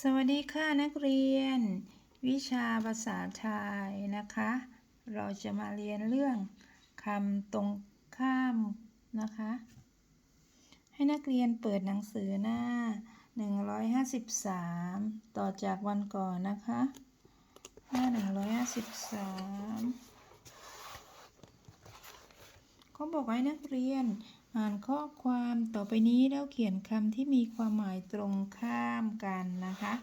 สวัสดีค่ะนักเรียน วิชาภาษาไทยนะคะ เราจะมาเรียนเรื่องคำตรงข้ามนะคะ ให้นักเรียนเปิดหนังสือหน้า 153 ต่อจากวันก่อนนะคะ หน้า 153เขาบอกให้นักเรียน อ่านข้อความต่อไปนี้แล้วเขียนคำที่มีความหมายตรงข้ามกันนะคะ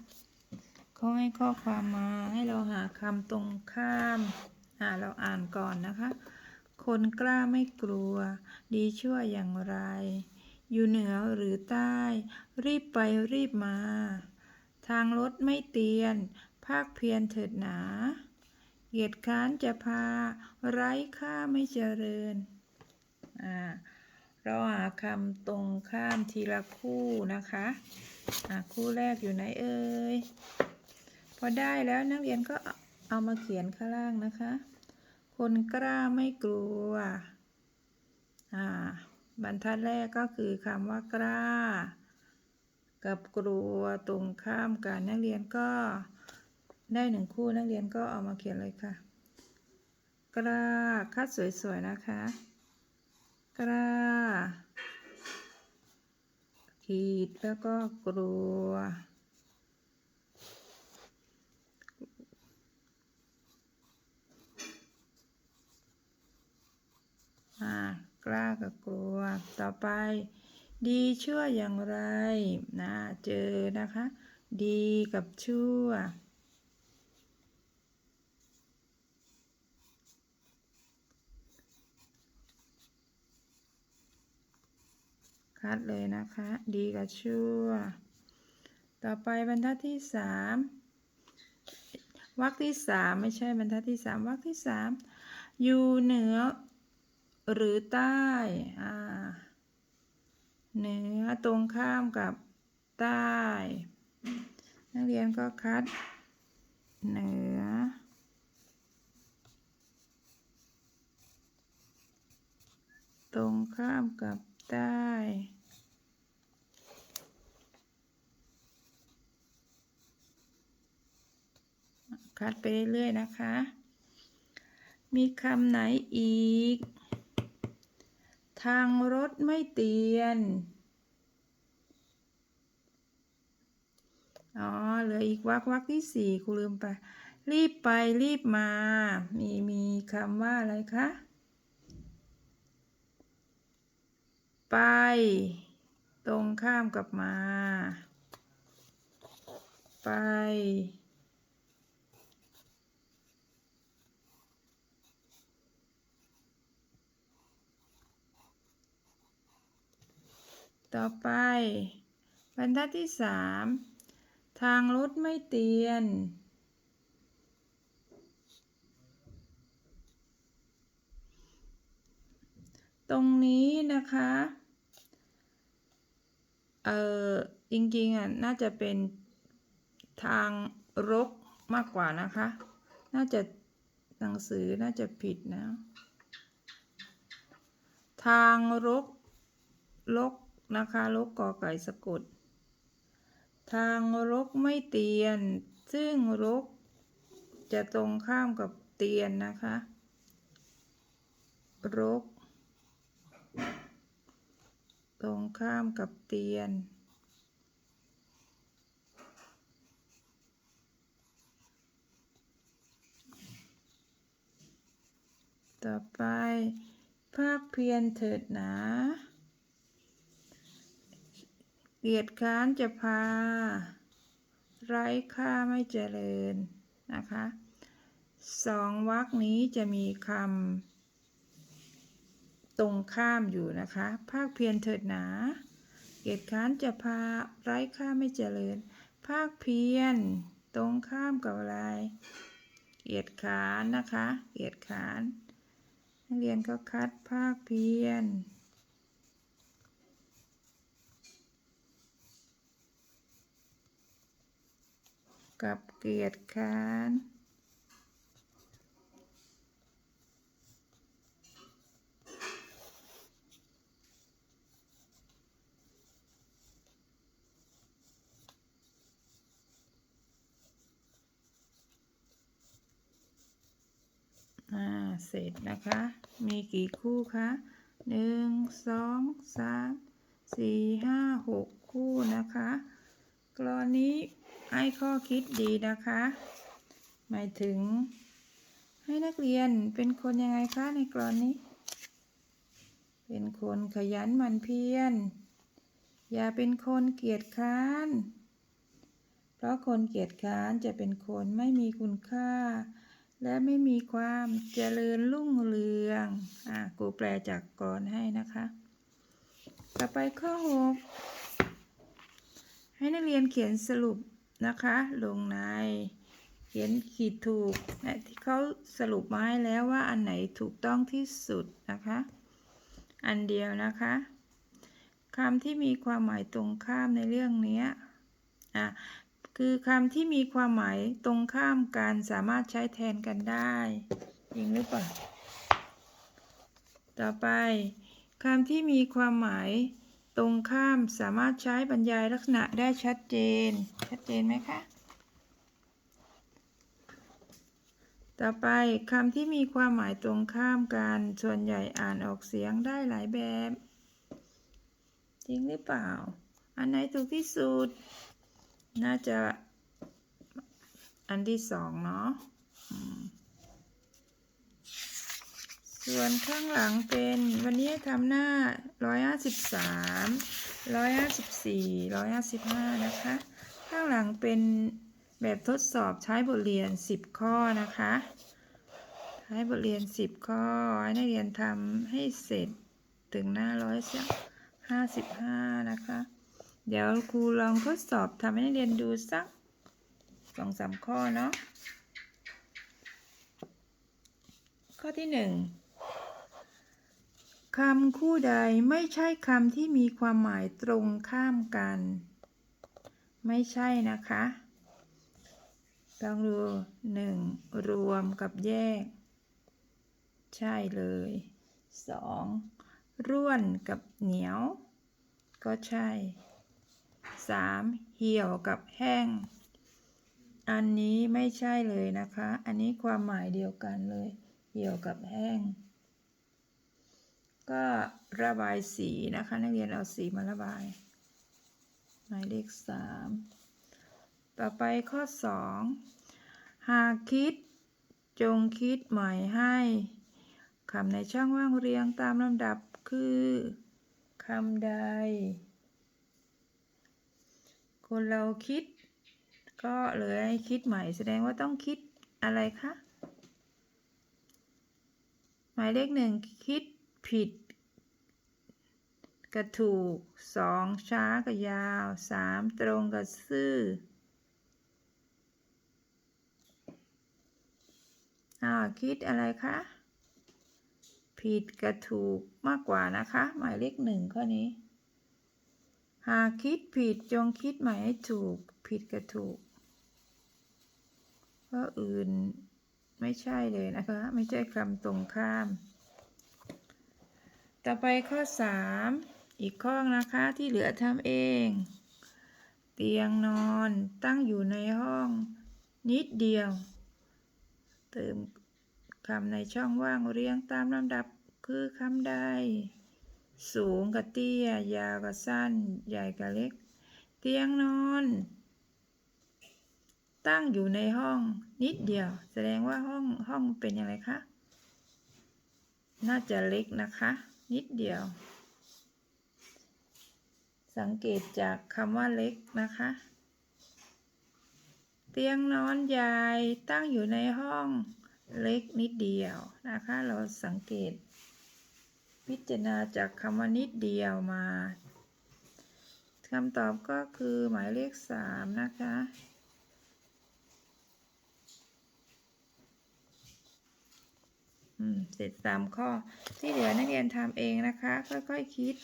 เขาให้ข้อความมาให้เราหาคำตรงข้ามอ่าเราอ่านก่อนนะคะ คนกล้าไม่กลัว ดีชั่วอย่างไร อยู่เหนือหรือใต้ รีบไปรีบมา ทางรถไม่เตียน ภาคเพียรเถิดหนา เหยียดค้านจะพา ไร้ค่าไม่เจริญ เราหาคำตรงข้ามทีละคู่นะคะอ่าคู่แรกอยู่ไหนเอ่ย พอได้แล้วนักเรียนก็เอามาเขียนข้างล่างนะคะ คนกล้าไม่กลัว อ่า บรรทัดแรกก็คือคำว่ากล้า กับกลัวตรงข้ามกันนักเรียนก็ได้หนึ่งคู่นักเรียนก็เอามาเขียนเลยค่ะ กล้าคัดสวยๆนะคะ กล้า ขีดแล้วก็กลัว อ่ากล้ากับกลัว ต่อไป ดีชั่วอย่างไรนะเจอนะคะ ดีกับชั่ว คัดเลยนะคะ ดีกับชั่ว ต่อไปบรรทัดที่สามวรรคที่สามไม่ใช่บรรทัดที่สามวรรคที่สามอยู่เหนือ หรือใต้อ่าเหนือตรงข้ามกับใต้ นักเรียนก็คัด เหนือ ตรงข้ามกับ ใต้คัดไปเรื่อย ๆ นะคะ มีคำไหนอีก ทางรถไม่เตียน อ๋อ เหลืออีกวรรควรรคที่สี่ครูลืมไป รีบไปรีบมา มีมีคำว่าอะไรคะ ไป ตรงข้ามกับมา ไป ต่อไป บรรทัดที่สามทางรถไม่เตียน ตรงนี้นะคะ เออจริงๆอะน่าจะเป็นทางรกมากกว่านะคะ น่าจะหนังสือน่าจะผิดนะ ทางรกลกนะคะลกกอไก่สะกด ทางรกไม่เตียน ซึ่งรกจะตรงข้ามกับเตียนนะคะ รก ตรงข้ามกับเตียน ต่อไปภาคเพียรเถิดหนาเกียรติค้านจะพา ไร้ค่าไม่เจริญนะคะสองวรรคนี้จะมีคำ ตรงข้ามอยู่นะคะ ภาคเพียรเถิดหนา เกียรติค้านจะพาไร้ค่าไม่เจริญ ภาคเพียรตรงข้ามกับอะไร เกียรติค้านนะคะ เกียรติค้านนักเรียนก็คัดภาคเพียรกับเกียรติค้าน เสร็จนะคะ มีกี่คู่คะหนึ่งสองสามสี่ห้าหกคู่นะคะกรอนนี้ให้ข้อคิดดีนะคะ หมายถึง ให้นักเรียนเป็นคนยังไงคะในกรอนนี้ เป็นคนขยันหมั่นเพียร อย่าเป็นคนเกียจคร้าน เพราะคนเกียจคร้านจะเป็นคนไม่มีคุณค่า และไม่มีความเจริญรุ่งเรือง อะกูแปลจากกรให้นะคะ ต่อไปข้อหกให้นักเรียนเขียนสรุปนะคะ ลงใน เขียนขีดถูกนะที่เขาสรุปมาให้แล้วว่าอันไหนถูกต้องที่สุดนะคะ อันเดียวนะคะคำที่มีความหมายตรงข้ามในเรื่องนี้อะ คือคำที่มีความหมายตรงข้ามกันสามารถใช้แทนกันได้จริงหรือเปล่า ต่อไปคำที่มีความหมายตรงข้ามสามารถใช้บรรยายลักษณะได้ชัดเจน ชัดเจนไหมคะ ต่อไปคำที่มีความหมายตรงข้ามกันส่วนใหญ่อ่านออกเสียงได้หลายแบบ จริงหรือเปล่า อันไหนถูกที่สุด น่าจะอันที่สองเนาะส่วนข้างหลังเป็นวันนี้ทำหน้า 153 154 155 นะคะ ข้างหลังเป็นแบบทดสอบใช้บทเรียน 10 ข้อนะคะใช้บทเรียน 10 ข้อให้นักเรียนทำให้เสร็จถึงหน้า 155 นะคะ เดี๋ยวครูลองทดสอบทำให้นักเรียนดูสักสองสามข้อเนาะ ข้อที่หนึ่งคำคู่ใดไม่ใช่คำที่มีความหมายตรงข้ามกัน ไม่ใช่นะคะต้องดูหนึ่งรวมกับแยก ใช่เลยสองร่วนกับเหนียว ก็ใช่ 3. เหี่ยวกับแห้ง อันนี้ไม่ใช่เลยนะคะ อันนี้ความหมายเดียวกันเลย เหี่ยวกับแห้ง ก็ระบายสีนะคะ นักเรียนเอาสีมาระบาย หมายเลข 3 ต่อไปข้อ 2 หากคิดจงคิดใหม่ให้คำในช่องว่างเรียงตามลำดับคือคำใด คนเราคิด ก็เลยคิดใหม่แสดงว่าต้องคิดอะไรคะ หมายเลขหนึ่งคิดผิดกับถูกสองช้ากับยาวสามตรงกับซื่ออ่าคิดอะไรคะ ผิดกับถูกมากกว่านะคะ หมายเลขหนึ่งข้อนี้ หากคิดผิดจงคิดใหม่ให้ถูก ผิดกับถูกข้ออื่นไม่ใช่เลยนะคะ ไม่ใช่คำตรงข้าม ต่อไปข้อ 3 อีกข้อนะคะที่เหลือทำเอง เตียงนอนตั้งอยู่ในห้องนิดเดียว เติมคำในช่องว่างเรียงตามลำดับคือคำใด สูงกับเตี้ย ยาวกับสั้น ใหญ่กับเล็ก เตียงนอน ตั้งอยู่ในห้องนิดเดียว แสดงว่าห้องห้องเป็นยังไงคะ น่าจะเล็กนะคะ นิดเดียว สังเกตจากคำว่าเล็กนะคะ เตียงนอนใหญ่ตั้งอยู่ในห้องเล็กนิดเดียวนะคะ เราสังเกต พิจารณาจากคำว่านิดเดียวมาคำตอบก็คือหมายเลขสามนะคะ อืม เสร็จสามข้อ ที่เหลือนักเรียนทำเองนะคะ ค่อยๆคคิด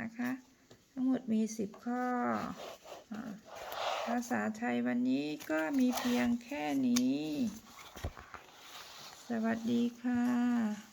นะคะ ทั้งหมดมีสิบข้อ ภาษาไทยวันนี้ก็มีเพียงแค่นี้ สวัสดีค่ะ